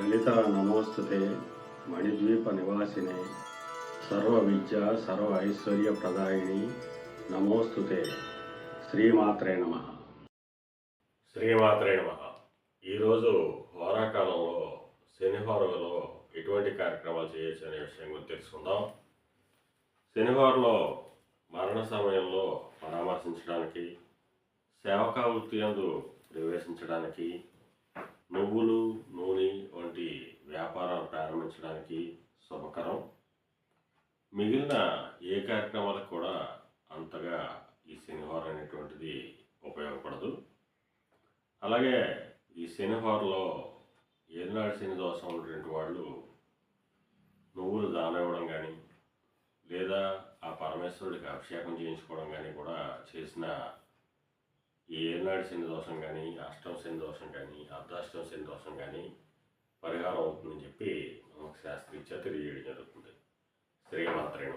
లలిత నమోస్తుతే మణిద్వీప నివాసినే. సర్వ విద్య సర్వ ఐశ్వర్య ప్రదాయిని నమోస్తుతే. శ్రీమాత్రే నమ. శ్రీమాత్రే నమ. ఈరోజు వారాకాలంలో శనివారంలో ఎటువంటి కార్యక్రమాలు చేయొచ్చు అనే విషయం గురించి తెలుసుకుందాం. శనివారంలో మరణ సమయంలో పరామర్శించడానికి సేవకా వృత్తి యందు ప్రవేశించడానికి నువ్వులు ప్రారంభించడానికి శుభకరం. మిగిలిన ఏ కార్యక్రమాలకు కూడా అంతగా ఈ శనివారం అనేటువంటిది ఉపయోగపడదు. అలాగే ఈ శనివారంలో ఏనాడు శని దోషం ఉన్నటువంటి వాళ్ళు నువ్వులు దానం ఇవ్వడం కానీ లేదా ఆ పరమేశ్వరుడికి అభిషేకం చేయించుకోవడం కానీ కూడా చేసిన ఏనాడు శని దోషం కానీ అష్టం శని దోషం కానీ అర్ధాష్టం శని దోషం కానీ అవుతుందని చెప్పి మనకు శాస్త్రీత్యా తెలియజేయడం జరుగుతుంది శ్రీమాత్రేణ